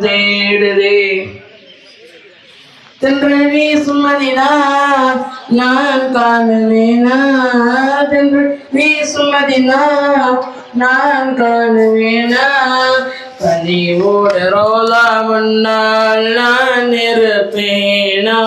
தேடுதே. தென்றி சுமதினா நான் காணுவேனா. தென்றி சுமதினா நான் காணுவேனா. பனிவோட ரோலா முன்னால் நான் இருப்பேனா.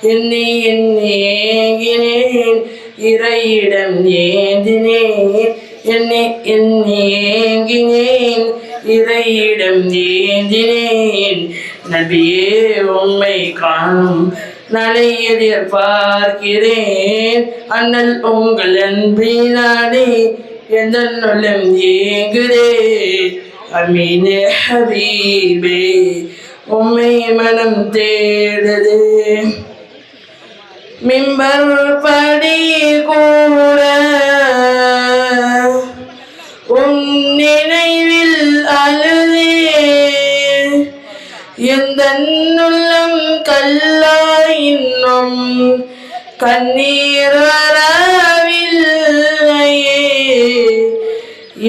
எண்ணி எண்ணி ஏங்கினேன் இறையிடம் ஏந்தினேன். என்னை எண்ணி ஏங்கினேன் இறையிடம் ஏந்தினேன். நபியே உம்மை காணும் நாளை எதிர்பார்க்கிறேன் அண்ணல் உங்கள் அன்பினாடி எந்த நுள்ளம் ஏங்குதே அமீனே ஹபீபே உம்மை மனம் தேடுது. மிம்பர் படி கூட உன்னே அழுதே எந்த உள்ளம் கல்லா இன்னும் கண்ணீர் வரவில்லையே.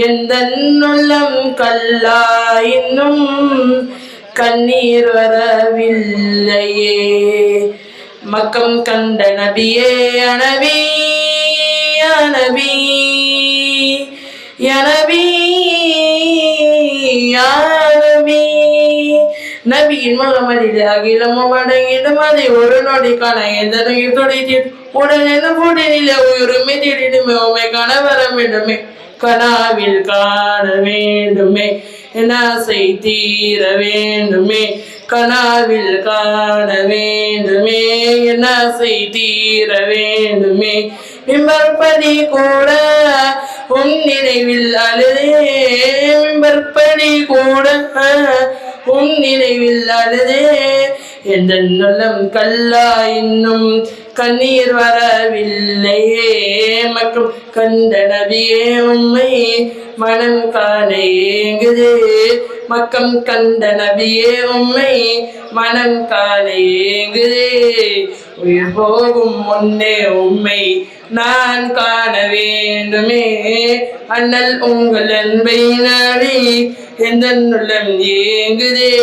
எந்த உள்ளம் கல்லா இன்னும் கண்ணீர் வரவில்லையே. மக்கம் கண்ட நபியே அனவி அனவி எனபி யானபி நபியின் முகமதியில் அகிலமும் அடங்கிடும் அதை ஒரு நொடி காண எந்தனை துடைத்து உடனே போட்டினிலே உயிருமே தேடிடுமே. உமை காண வர வேண்டுமே கனாவில் காண வேண்டுமே. என் தீர வேண்டுமே. கனாவில் காண வேண்டுமே. என் தீர வேண்டுமே. விம்பற்பதி கூட உன் நினைவில் அழுதே கற்பனை கூட உன் நினைவில் அழுதே. எந்த நலம் கல்லா இன்னும் கண்ணீர் வரவில்லையே. மற்றும் கண்ட நபியே உம்மை மனம் காண ஏங்குதே. மக்கம் கண்ட நபியே உண்மை மனம் காண ஏங்குதே. உயிர் போகும் முன்னே உம்மை நான் காண வேண்டுமே. அண்ணல் உங்கள் அன்பை நாடி எந்த உள்ளம் ஏங்குதே?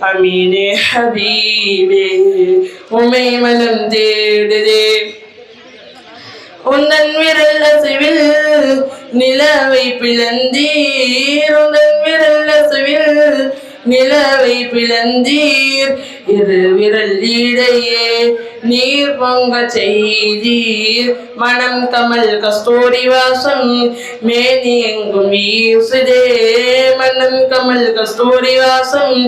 அமீனே ஹபீபே உமை மனம் தேடுதே. உந்தன் விரல் அசைவில் நிலவை பிளந்தீர். உந்தன் விரல் நிலவை பிளந்தீர் இரு விரல் இடையே நீர் பொங்க செய்தீர். மனம் தமிழ் கஸ்தூரி வாசம் மேனி எங்கும் வீசுதே. மனம் கமல் கஸ்தூரி வாசம்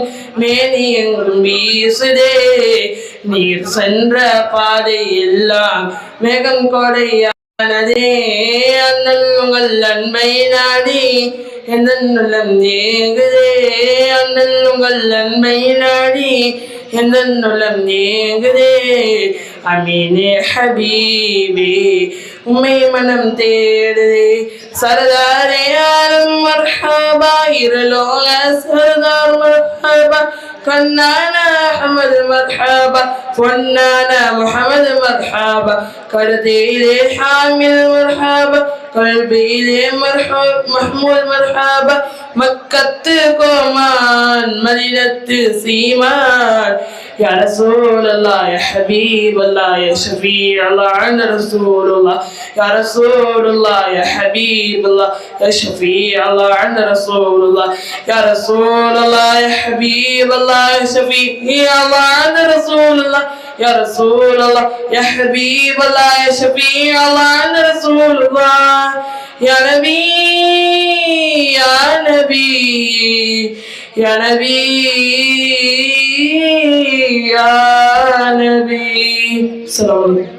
மேனி எங்கும் வீசுதே. நீர் சென்ற பாதை எல்லாம் மேகம் கொடையா கொடையானதே அண்ணல் உங்கள் அன்பை நாடி எந்த உள்ளம் ஏங்குதே அண்ணல் உங்கள் அன்பை நாடி எந்த உள்ளம் ஏங்குதே அமீனே ஹபீபி உம்மை மனம் தேடுதே. சரதாரே யாரும் மர்ஹபா இருலோக சரதார் மர்ஹபா. فنانا محمد مرحبا فنانا محمد مرحبا كرتي لي حامل مرحبا قلبي ليه مرحب محمول مرحبا. مكة كومان مدينة سيمان. يا رسول الله يا حبيب الله يا شفيع الله عن رسول الله. يا رسول الله يا حبيب الله يا شفيع الله عن رسول الله. يا رسول الله يا حبيب الله يا شفيع الله عن رسول الله. يا رسول الله يا حبيب الله يا شفيع الله عند رسول الله. يا نبي يا نبي يا نبي يا نبي. السلام عليكم.